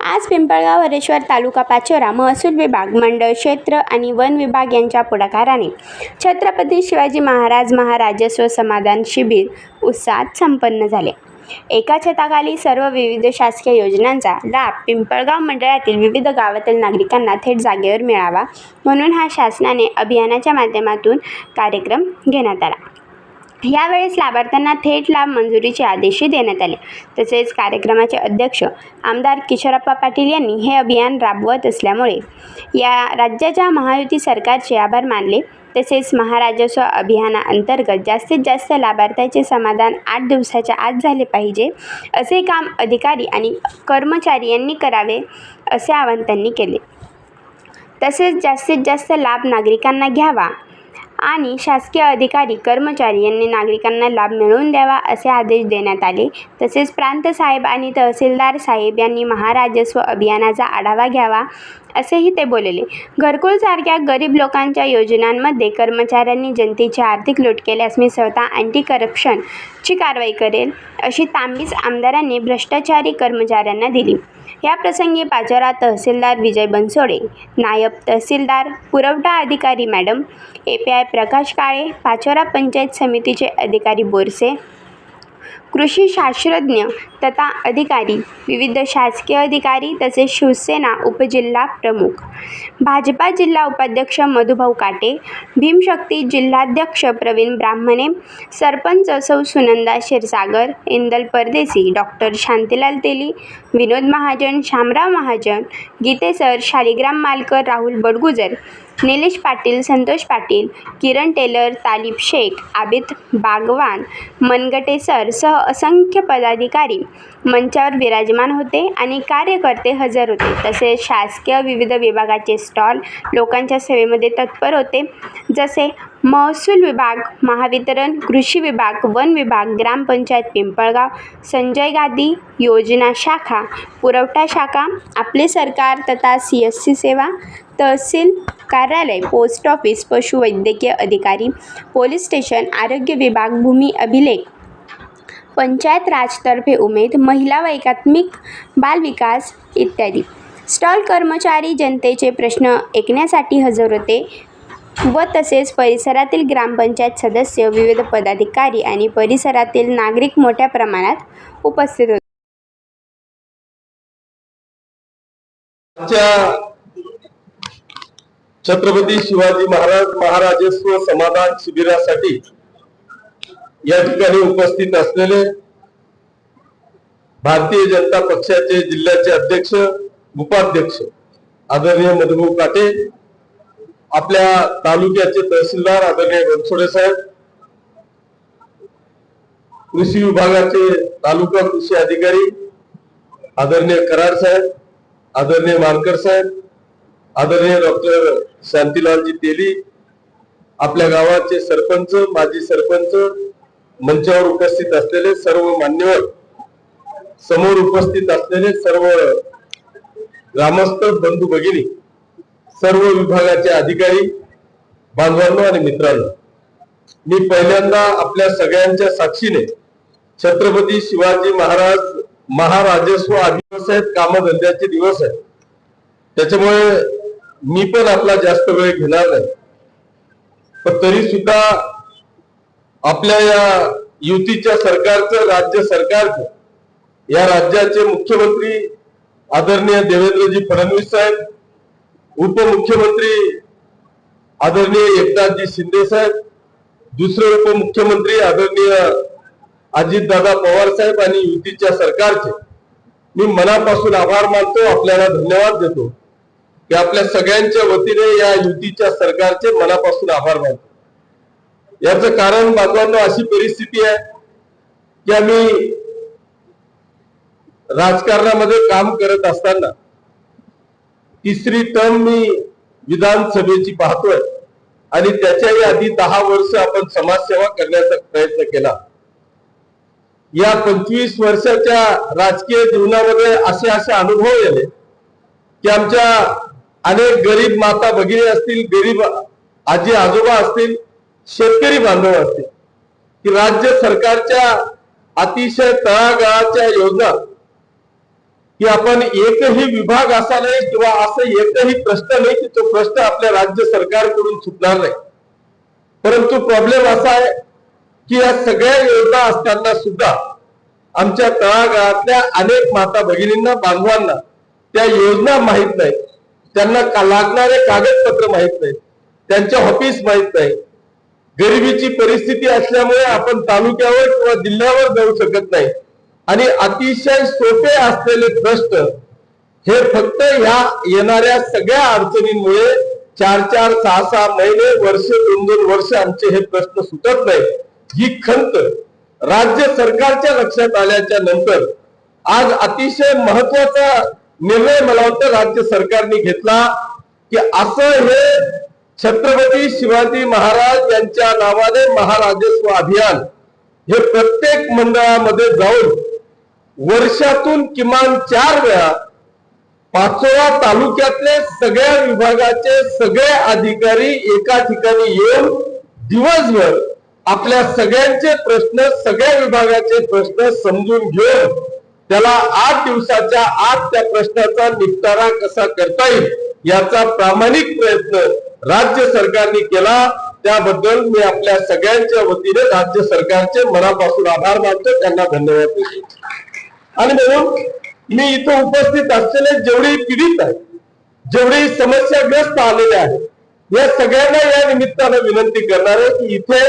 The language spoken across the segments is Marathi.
आज पिंपळगाव हरेश्वर तालुका पाचोरा महसूल विभाग मंडळ क्षेत्र आणि वन विभाग यांच्या पुढाकाराने छत्रपती शिवाजी महाराज महाराजस्व समाधान शिबिर उत्साहात संपन्न झाले. एका छताखाली सर्व विविध शासकीय योजनांचा लाभ पिंपळगाव मंडळातील विविध गावातील नागरिकांना थेट जागेवर मिळावा म्हणून हा शासनाने अभियानाच्या माध्यमातून कार्यक्रम घेण्यात आला. यावेळेस लाभार्थ्यांना थेट लाभ मंजुरीचे आदेशही देण्यात आले. तसेच कार्यक्रमाचे अध्यक्ष आमदार किशोरप्पा पाटील यांनी हे अभियान राबवत असल्यामुळे या राज्याच्या महायुती सरकारचे आभार मानले. तसेच महाराजस्व अभियानाअंतर्गत जास्तीत जास्त लाभार्थ्याचे समाधान आठ दिवसाच्या आत झाले पाहिजे असे काम अधिकारी आणि कर्मचारी यांनी करावे असे आवाहन त्यांनी केले. तसेच जास्तीत जास्त लाभ नागरिकांना घ्यावा आणि शासकीय अधिकारी कर्मचारी यांनी नागरिकांना लाभ मिळवून द्यावा असे आदेश देण्यात आले. तसेच प्रांत साहेब आणि तहसीलदार साहेब यांनी महाराजस्व अभियानाचा आढावा घ्यावा. असेही ते बोलले. घरकुलसारख्या गरीब लोकांच्या योजनांमध्ये कर्मचाऱ्यांनी जनतेची आर्थिक लूट केल्यास मी स्वतः अँटी करप्शनची कारवाई करेल अशी तांबीस आमदारांनी भ्रष्टाचारी कर्मचाऱ्यांना दिली. या प्रसंगी पाचोरा तहसीलदार विजय बनसोडे नायब तहसीलदार पुरवठा अधिकारी madam A P I Prakash Kale Pachora panchayat समितीचे अधिकारी बोरसे कृषी शास्त्रज्ञ तथा अधिकारी विविध शासकीय अधिकारी तसेच शिवसेना उपजिल्हा प्रमुख. भाजपा जिल्हा उपाध्यक्ष मधुभाऊ काटे भीमशक्ती जिल्हाध्यक्ष प्रवीण ब्राह्मणे सरपंच सौ Sunanda Kshirsagar Indal Pardeshi doctor Shantilal Teli Vinod Mahajan Shamrao Mahajan गीतेसर Shaligram Malkar Rahul Badgujar Nilesh Patil Santosh Patil Kiran teller Talib Shaikh Abid Bagwan Managte sir सह असंख्य पदाधिकारी मंचावर विराजमान होते आणि कार्यकर्ते हजर होते. तसेच शासकीय विविध विभागाचे स्टॉल लोकांच्या सेवेमध्ये तत्पर होते. जसे महसूल विभाग महावितरण कृषी विभाग वन विभाग ग्रामपंचायत पिंपळगाव संजय गादी योजना शाखा पुरवठा शाखा आपले सरकार तथा सी एस सी सेवा तहसील कार्यालय पोस्ट ऑफिस पशुवैद्यकीय अधिकारी पोलीस स्टेशन आरोग्य विभाग भूमी अभिलेख. पंचायत राजतर्फे उमेद महिला व एकात्मिक बालविकास इत्यादी. स्टॉल कर्मचारी जनतेचे प्रश्न ऐकण्यासाठी हजर होते व तसेच परिसरातील ग्रामपंचायत सदस्य विविध पदाधिकारी आणि परिसरातील नागरिक मोठ्या प्रमाणात उपस्थित होते. छत्रपती शिवाजी महाराज महाराजस्व समाधान शिबिरासाठी या ठिकाणी उपस्थित असलेले भारतीय जनता पक्षाचे जिल्ह्याचे अध्यक्ष उपाध्यक्ष आदरणीय मधुभाऊ काटे आपल्या तालुक्याचे तहसीलदार आदरणीय बनसोडे साहेब कृषी विभागाचे तालुका कृषी अधिकारी आदरणीय कराड साहेब आदरणीय मानकर साहेब आदरणीय डॉक्टर शांतीलालजी तेली आपल्या गावाचे सरपंच माजी सरपंच मंचावर उपस्थित असलेले सर्व मान्यवर समोर उपस्थित असलेले सर्व ग्रामस्थ बंधू भगिनी सर्व विभागाचे अधिकारी बांधवांनो आणि मित्रांनो मी पहिल्यांदा आपल्या सगळ्यांच्या साक्षीने छत्रपती शिवाजी महाराज महाराजस्व आदिवास आहेत कामधंद्याचे दिवस आहेत. त्याच्यामुळे मी पण आपला जास्त वेळ घेणार नाही. पण तरी सुद्धा आपल्या या युतीच्या सरकारचं राज्य सरकारचं या राज्याचे मुख्यमंत्री आदरणीय देवेंद्रजी फडणवीस साहेब उपमुख्यमंत्री आदरणीय एकनाथजी शिंदे साहेब दुसरे उपमुख्यमंत्री आदरणीय अजितदादा पवार साहेब आणि युतीच्या सरकारचे मी मनापासून आभार मानतो आपल्याला धन्यवाद देतो. की आपल्या सगळ्यांच्या वतीने या युतीच्या सरकारचे मनापासून आभार मानतो. याचं कारण बांधवांना अशी परिस्थिती आहे की आम्ही राजकारणामध्ये काम करत असताना तिसरी टर्म मी विधानसभेची पाहतोय आणि त्याच्याही आधी दहा वर्ष आपण समाजसेवा करण्याचा प्रयत्न केला. या पंचवीस वर्षाच्या राजकीय जीवनामध्ये असे असे अनुभव येले की आमच्या अनेक गरीब माता भगिनी असतील गरीब आजी आजोबा असतील शेतकरी बांधव असतील की राज्य सरकारच्या अतिशय तळागाळाच्या योजना की आपण एकही विभाग असा नाही किंवा असं एकही प्रश्न नाही की तो प्रश्न आपल्या राज्य सरकारकडून सुटणार नाही. परंतु प्रॉब्लेम असा आहे की या सगळ्या योजना असताना सुद्धा आमच्या तळागाळातल्या अनेक माता भगिनींना बांधवांना त्या योजना माहीत नाहीत. त्यांना का- लागणारे कागदपत्र माहीत नाहीत त्यांच्या ऑफिस माहीत नाही. गरिबीची परिस्थिती असल्यामुळे आपण तालुक्यावर किंवा जिल्ह्यावर जाऊ शकत नाही. आणि अतिशय सोपे असलेले प्रश्न हे फक्त ह्या येणाऱ्या सगळ्या अडचणींमुळे चार चार सहा सहा महिने वर्ष दोन दोन वर्ष आमचे हे प्रश्न सुटत नाही. ही खंत राज्य सरकारच्या लक्षात आल्याच्यानंतर आज अतिशय महत्त्वाचा निर्णय मला वाटतं राज्य सरकारने घेतला की असं हे छत्रपती शिवाजी महाराज यांच्या नावाने महाराजस्व अभियान हे प्रत्येक मंडळामध्ये जाऊन वर्षातून किमान चार वेळा पाचोळा तालुक्यातले सगळ्या विभागाचे सगळे अधिकारी एका ठिकाणी येऊन दिवसभर आपल्या सगळ्यांचे प्रश्न सगळ्या विभागाचे प्रश्न समजून घेऊन त्याला आठ दिवसाच्या आत त्या प्रश्नाचा निपटारा कसा करता येईल याचा प्रामाणिक प्रयत्न राज्य सरकारने केला. त्याबद्दल मी आपल्या सगळ्यांच्या वतीने राज्य सरकारचे मनापासून आभार मानतो. त्यांना धन्यवाद देतो. आणि म्हणून मी इथं उपस्थित असलेले जेवढे पीडित आहेत जेवढे समस्याग्रस्त आलेले आहेत या सगळ्यांना या निमित्तानं विनंती करणार आहे की इथे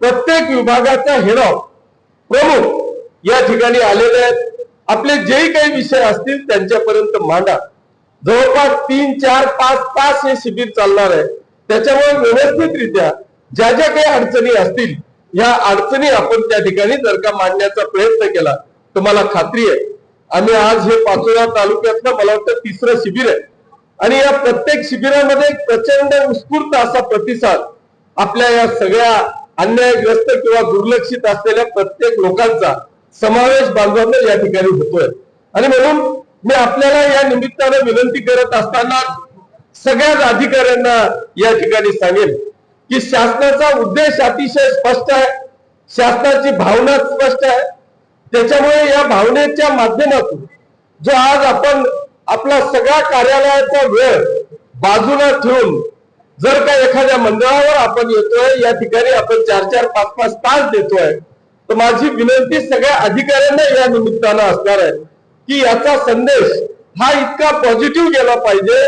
प्रत्येक विभागाचा हेड ऑफ प्रमुख या ठिकाणी आलेले आहेत. आपले जे काही विषय असतील त्यांच्यापर्यंत मांडा. जवळपास तीन चार पाच तास हे शिबिर चालणार आहे. त्याच्यामुळे व्यवस्थितरित्या ज्या ज्या काही अडचणी असतील या अडचणी आपण त्या ठिकाणी जर का मांडण्याचा प्रयत्न केला तर मला खात्री आहे. आम्ही आज हे पाचोरा तालुक्यातलं मला वाटतं तिसरं शिबिर आहे. आणि या प्रत्येक शिबिरामध्ये प्रचंड उत्स्फूर्त असा प्रतिसाद आपल्या या सगळ्या अन्यायग्रस्त किंवा दुर्लक्षित असलेल्या प्रत्येक लोकांचा समावेश बांधवांना या ठिकाणी होतोय. आणि म्हणून मी आपल्याला या निमित्तानं विनंती करत असताना सगळ्याच अधिकाऱ्यांना या ठिकाणी सांगेन की शासनाचा उद्देश अतिशय स्पष्ट आहे. शासनाची भावना स्पष्ट आहे. त्याच्यामुळे या भावनेच्या माध्यमातून जो आज आपण आपला सगळा कार्यालयाचा वेळ बाजूला ठेवून जर का एखाद्या मंडळावर आपण येतोय या ठिकाणी आपण चार चार पाच पाच तास देतोय तर माझी विनंती सगळ्या अधिकाऱ्यांना या निमित्तानं असणार आहे की याचा संदेश हा इतका पॉझिटिव्ह गेला पाहिजे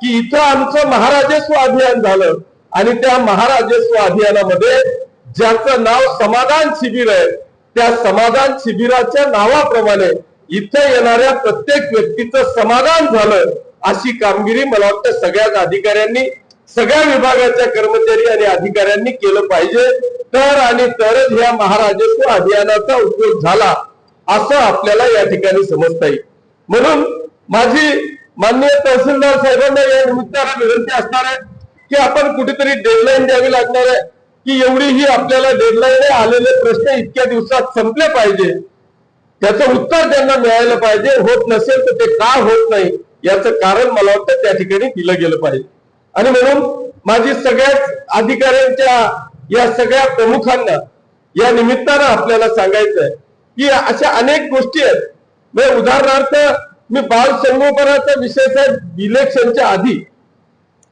की इथं आमचं महाराजस्व अभियान झालं आणि त्या महाराजस्व अभियानामध्ये ज्याचं नाव समाधान शिबिर आहे त्या समाधान शिबिराच्या नावाप्रमाणे इथं येणाऱ्या प्रत्येक व्यक्तीचं समाधान झालं अशी कामगिरी मला वाटतं सगळ्याच अधिकाऱ्यांनी सगळ्या विभागाच्या कर्मचारी आणि अधिकाऱ्यांनी केलं पाहिजे. तर आणि तरच या महाराजस्व अभियानाचा उपयोग झाला असं आपल्याला या ठिकाणी समजता येईल. म्हणून माझी माननीय तहसीलदार साहेबांना या निमित्तानं विनंती असणार आहे की आपण कुठेतरी डेडलाईन द्यावी लागणार आहे की एवढी ही आपल्याला डेडलाईन आलेले प्रश्न इतक्या दिवसात संपले पाहिजे. त्याचं उत्तर त्यांना मिळायला पाहिजे. होत नसेल तर ते का होत नाही? याचं कारण मला वाटतं त्या ठिकाणी दिलं गेलं पाहिजे. आणि म्हणून माझी सगळ्याच अधिकाऱ्यांच्या या सगळ्या प्रमुखांना या निमित्तानं आपल्याला सांगायचं आहे की अशा अनेक गोष्टी आहेत. म्हणजे उदाहरणार्थ मी बाल संगोपनाचा विषय साहेब इलेक्शनच्या आधी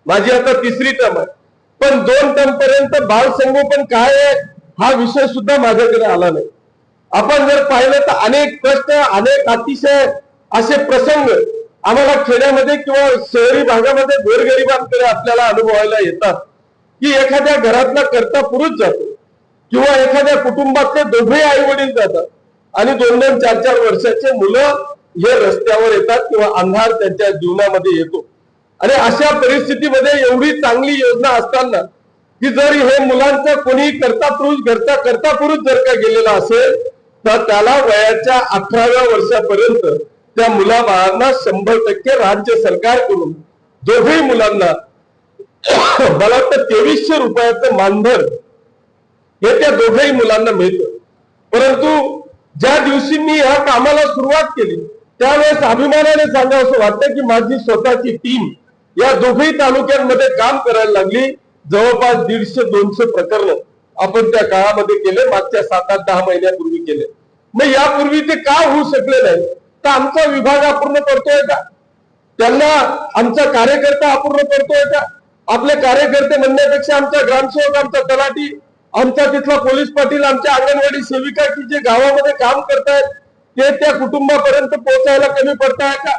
माझी आता तिसरी टर्म आहे. पण दोन टर्म पर्यंत बाल संगोपन काय आहे हा विषय सुद्धा माझ्याकडे आला नाही. आपण जर पाहिलं तर अनेक प्रश्न अनेक अतिशय असे प्रसंग आम्हाला खेड्यामध्ये किंवा शहरी भागामध्ये गोरगरिबांकडे आपल्याला अनुभवायला येतात. की एखाद्या घरातला करता पुरुष जातो किंवा एखाद्या कुटुंबातले दोघे आई वडील जातात आणि दोन दोन चार चार वर्षाचे मुलं हे रस्त्यावर येतात किंवा अंधार त्यांच्या जीवनामध्ये येतो. आणि अशा परिस्थितीमध्ये एवढी चांगली योजना असताना की जर हे मुलांचं कोणी करता पुरुष घरचा करता पुरुष जर का गेलेला असेल तर त्याला वयाच्या अठराव्या वर्षापर्यंत त्या मुलाबाळांना शंभर टक्के राज्य सरकारकडून दोघेही मुलांना मला वाटतं तेवीसशे रुपयाचं मानधन हे त्या दोघेही मुलांना मिळतं. परंतु ज्या दिवशी मी या कामाला सुरुवात केली त्यावेळेस अभिमानाने सांगा असं वाटतं की माझी स्वतःची टीम या दोघही तालुक्यांमध्ये काम करायला लागली. जवळपास दीडशे दोनशे प्रकरण आपण त्या काळामध्ये केले मागच्या सात आठ दहा महिन्यापूर्वी केले. मग यापूर्वी ते का होऊ शकले नाही? तर आमचा विभाग अपूर्ण पडतोय का? त्यांना आमचा कार्यकर्ता अपूर्ण पडतोय का? आपले कार्यकर्ते म्हणण्यापेक्षा आमचा ग्रामसेवक आमचा तलाठी आमचा तिथला पोलीस पाटील आमच्या अंगणवाडी सेविका की जे गावामध्ये काम करतायत ते त्या कुटुंबापर्यंत पोहोचायला कमी पडताय का?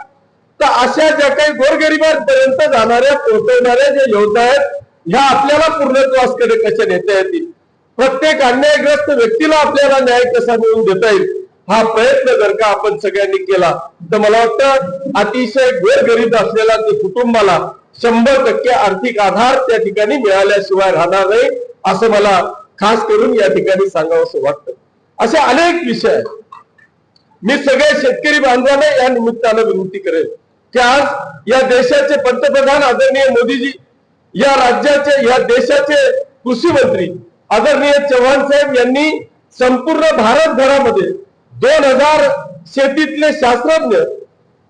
तर अशा ज्या काही गोरगरिबांपर्यंत जाणाऱ्या पोहोचवणाऱ्या ज्या योजना आहेत ह्या आपल्याला पूर्णत्वासकडे कशा नेता येतील? प्रत्येक अन्यायग्रस्त व्यक्तीला आपल्याला न्याय कसा मिळवून देता येईल? हा प्रयत्न जर का आपण सगळ्यांनी केला तर मला वाटतं अतिशय गोरगरीब असलेल्या कुटुंबाला शंभर टक्के आर्थिक आधार त्या ठिकाणी मिळाल्याशिवाय राहणार नाही असं मला खास करून या ठिकाणी सांगावं वाटतं. असे अनेक विषय आहेत. मी सगळ्या शेतकरी बांधवांना या निमित्तानं विनंती करेल की आज या देशाचे पंतप्रधान आदरणीय मोदीजी या राज्याचे या देशाचे कृषी मंत्री आदरणीय चव्हाण साहेब यांनी संपूर्ण भारतभरामध्ये दोन हजार शेतीतले शास्त्रज्ञ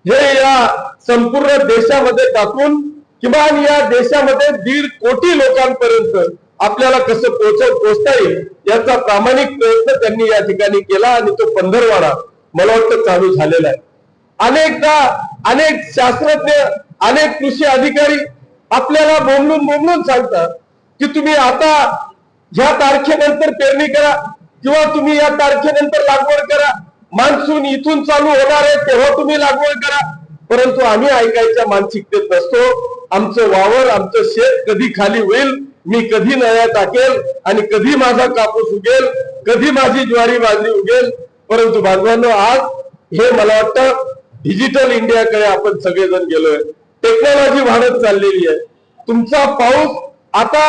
हे या संपूर्ण देशामध्ये टाकून किमान या देशामध्ये दीड कोटी लोकांपर्यंत आपल्याला कसं पोहोच पोहोचता येईल याचा प्रामाणिक प्रयत्न त्यांनी या ठिकाणी केला आणि तो पंधरवाडा मला वाटतं चालू झालेला आहे. अनेकदा अनेक शास्त्रज्ञ अनेक कृषी अधिकारी आपल्याला बोमलून बोमलून सांगतात की तुम्ही आता ह्या तारखेनंतर पेरणी करा किंवा तुम्ही या तारखेनंतर लागवड करा मान्सून इथून चालू होणार आहे तेव्हा तुम्ही लागवड करा. परंतु आम्ही ऐकायच्या मानसिकतेत नसतो आमचं वावर आमचं शेत कधी खाली होईल मी कधी नया टाकेल आणि कधी माझा कापूस उगेल कधी माझी ज्वारी बाजरी उगेल. परंतु बांधवांनो आज हे मला वाटतं डिजिटल इंडियाकडे आपण सगळेजण गेलोय. टेक्नॉलॉजी वाढत चाललेली आहे. तुमचा पाऊस आता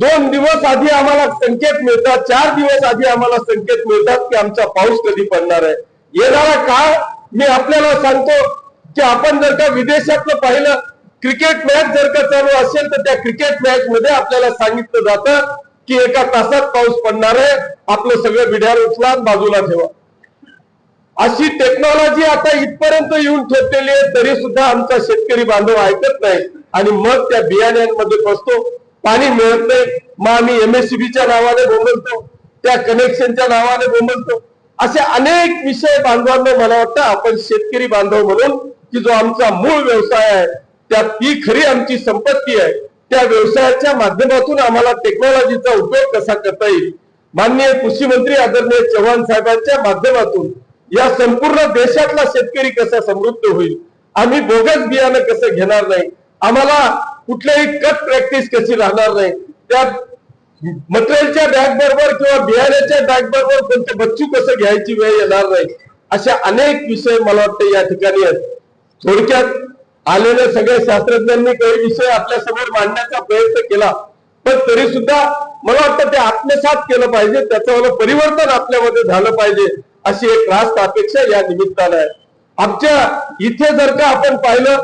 दोन दिवस आधी आम्हाला संकेत मिळतात चार दिवस आधी आम्हाला संकेत मिळतात की आमचा पाऊस कधी पडणार आहे. येणारा काळ मी आपल्याला सांगतो की आपण जर का विदेशातलं पाहिलं क्रिकेट मॅच जर का चालू असेल तर त्या क्रिकेट मॅच मध्ये आपल्याला सांगितलं जातं की एका तासात पाऊस पडणार आहे. आपलं सगळं बिढ्यार उचला बाजूला ठेवा. अशी टेक्नॉलॉजी आता इथपर्यंत येऊन ठेपलेली आहे तरी सुद्धा आमचा शेतकरी बांधव ऐकत नाही. आणि मग त्या बियाण्यांमध्ये बसतो पाणी मिळत नाही. मग आम्ही एमएससीबीच्या नावाने बोंबलतो त्या कनेक्शनच्या नावाने बोंबलतो. असे अनेक विषय बांधवांना मला वाटतं आपण शेतकरी बांधव म्हणून की जो आमचा मूळ व्यवसाय आहे त्या ती खरी आमची संपत्ती आहे. त्या व्यवसायाच्या माध्यमातून आम्हाला टेक्नॉलॉजीचा उपयोग कसा करता येईल? माननीय कृषी मंत्री आदरणीय चव्हाण साहेबांच्या माध्यमातून या संपूर्ण देशातला शेतकरी कसा समृद्ध होईल? आम्ही बोगस बियाणं कसं घेणार नाही? आम्हाला कुठल्याही कट प्रॅक्टिस कशी राहणार नाही. त्या मटेरियलच्या बॅग बरोबर किंवा बियाण्याच्या बॅग बरोबर कोणतं बच्चू कसं घ्यायची वेळ येणार नाही. अशा अनेक विषय मला वाटतं या ठिकाणी आहेत. थोडक्यात आलेल्या सगळ्या शास्त्रज्ञांनी काही विषय आपल्यासमोर मांडण्याचा प्रयत्न केला. पण तरी सुद्धा मला वाटतं ते आत्मसात केलं पाहिजे. त्याचं परिवर्तन आपल्यामध्ये झालं पाहिजे अशी एक रास्त अपेक्षा या निमित्तानं आहे. आमच्या इथे जर का आपण पाहिलं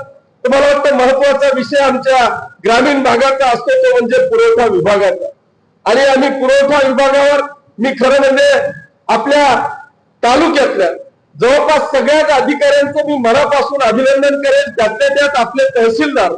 तर मला वाटतं महत्त्वाचा विषय आमच्या ग्रामीण भागाचा असतो तो म्हणजे पुरवठा विभागाचा आणि आम्ही पुरवठा विभागावर मी खरं म्हणजे आपल्या तालुक्यातल्या जवळपास सगळ्याच अधिकाऱ्यांचं मी मनापासून अभिनंदन करेन. त्यातल्या त्यात आपले तहसीलदार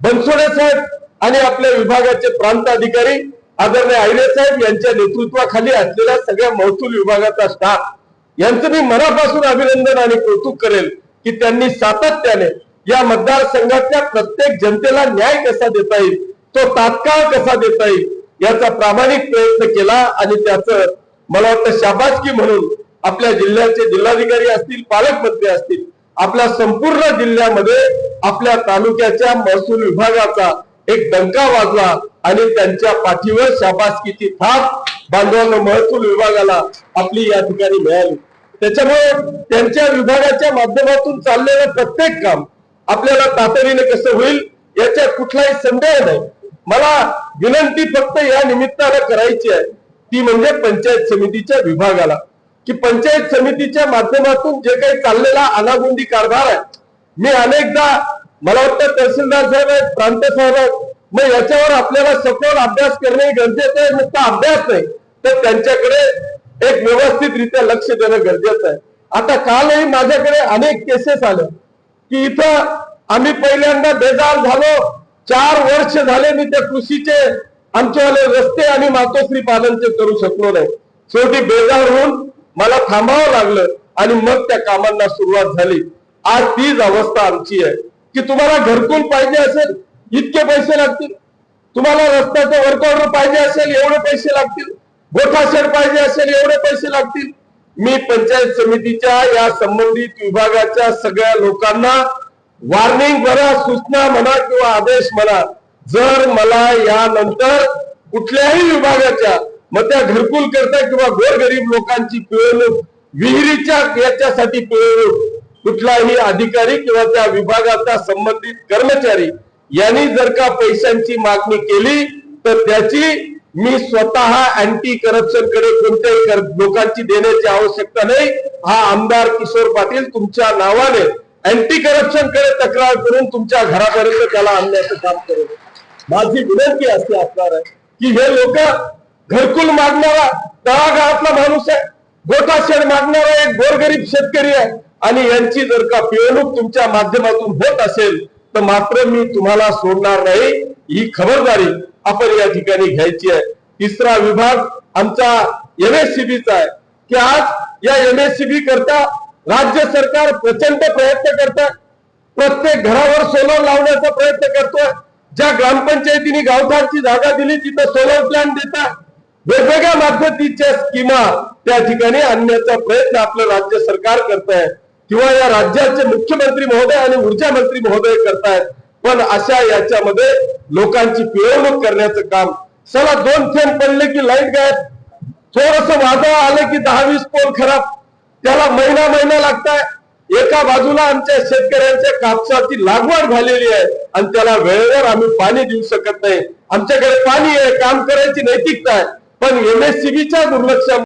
बनसोडे साहेब आणि आपल्या विभागाचे प्रांत अधिकारी आदरणीय आयरे साहेब यांच्या नेतृत्वाखाली असलेल्या सगळ्या महसूल विभागाचा स्टाफ यांचं मी मनापासून अभिनंदन आणि कौतुक करेल की त्यांनी सातत्याने या मतदारसंघातल्या प्रत्येक जनतेला न्याय कसा देता येईल? तो तात्काळ कसा देता येईल? याचा प्रामाणिक प्रयत्न केला आणि त्याचं मला वाटतं शाबासकी म्हणून आपल्या जिल्ह्याचे जिल्हाधिकारी असतील पालकमंत्री असतील आपल्या संपूर्ण जिल्ह्यामध्ये आपल्या तालुक्याच्या महसूल विभागाचा एक डंका वाजला आणि त्यांच्या पाठीवर शाबासकीची थाप बांधवांना महसूल विभागाला आपली या ठिकाणी मिळाली. त्याच्यामुळे त्यांच्या विभागाच्या माध्यमातून चाललेलं प्रत्येक काम आपल्याला तातडीने कसं होईल याच्यात कुठलाही संदेह नाही. मला विनंती फक्त या निमित्तानं करायची आहे. ती म्हणजे पंचायत समितीच्या विभागाला. की पंचायत समितीच्या माध्यमातून जे काही चाललेला अनागोंदी कारभार आहे मी अनेकदा मला वाटतं तहसीलदार साहेब आहेत प्रांत साहेब आहेत मग याच्यावर आपल्याला सखोल अभ्यास करणे गरजेचं आहे. नुसता अभ्यास नाही तर त्यांच्याकडे एक व्यवस्थितरित्या लक्ष देणं गरजेचं आहे. आता कालही माझ्याकडे अनेक केसेस आल्या की इथं आम्ही पहिल्यांदा बेजार झालो. चार वर्ष झाले मी त्या कृषीचे आमच्यावाले रस्ते आणि मातोश्री पालनचे करू शकलो नाही. शेवटी बेजार होऊन मला थांबावं लागलं आणि मग त्या कामांना सुरुवात झाली. आज तीच अवस्था आमची आहे. की तुम्हाला घरकुल पाहिजे असेल इतके पैसे लागतील. तुम्हाला रस्त्याचं वर्क ऑर्डर पाहिजे असेल एवढे पैसे लागतील. गोठा शेड पाहिजे असेल एवढे पैसे लागतील. मी पंचायत समितीच्या या संबंधित विभागाच्या सगळ्या लोकांना वॉर्निंग म्हणा सूचना म्हणा किंवा आदेश म्हणा जर मला यानंतर कुठल्याही विभागाच्या मग त्या घरकुल करता किंवा गोरगरीब लोकांची पिळवणूक विहिरीच्या याच्यासाठी पिळवणूक कुठलाही अधिकारी किंवा त्या विभागाचा संबंधित कर्मचारी यांनी जर का पैशांची मागणी केली तर त्याची मी स्वतः अँटी करप्शनकडे कोणत्याही लोकांची देण्याची आवश्यकता नाही. हा आमदार किशोर पाटील तुमच्या नावाने अँटी करप्शनकडे तक्रार करून तुमच्या घरापर्यंत त्याला आणण्याचं काम करेल. माझी विनंती अशी असणार आहे की हे लोक घरकुल मागणारा तळागाळातला माणूस आहे. गोटा शेड मागणारा एक गोरगरीब शेतकरी आहे. आणि यांची जर का पिळवणूक तुमच्या माध्यमातून होत असेल तर मात्र मी तुम्हाला सोडणार नाही. ही खबरदारी आपण या ठिकाणी घ्यायची आहे. तिसरा विभाग आमचा एमएससीबीचा आहे. की आज या एमएससीबी करता राज्य सरकार प्रचंड प्रयत्न करत प्रत्येक घरावर सोलर लावण्याचा प्रयत्न करतोय. ज्या ग्रामपंचायतीने गावठाणची जागा दिली तिथं सोलर प्लॅन देतात. वेगवेगळ्या पद्धतीच्या स्कीमा त्या ठिकाणी आणण्याचा प्रयत्न आपलं राज्य सरकार करत आहे किंवा या राज्याचे मुख्यमंत्री महोदय आणि ऊर्जा मंत्री महोदय करतायत. पण अशा याच्यामध्ये लोकांची पिळवणूक करण्याचं काम. चला दोन थेंब पडले की लाइट गायब. थोडस वादळ आलं की दहा वीस पोल खराब. त्याला महिना महिना लागताय. एका बाजूला आमच्या शेतकऱ्यांच्या कापसाची लागवड झालेली आहे आणि त्याला वेळेवर आम्ही पाणी देऊ शकत नाही. आमच्याकडे पाणी आहे काम करायची नैतिकता आहे. पण एमएससीबीच्या दुर्लक्षा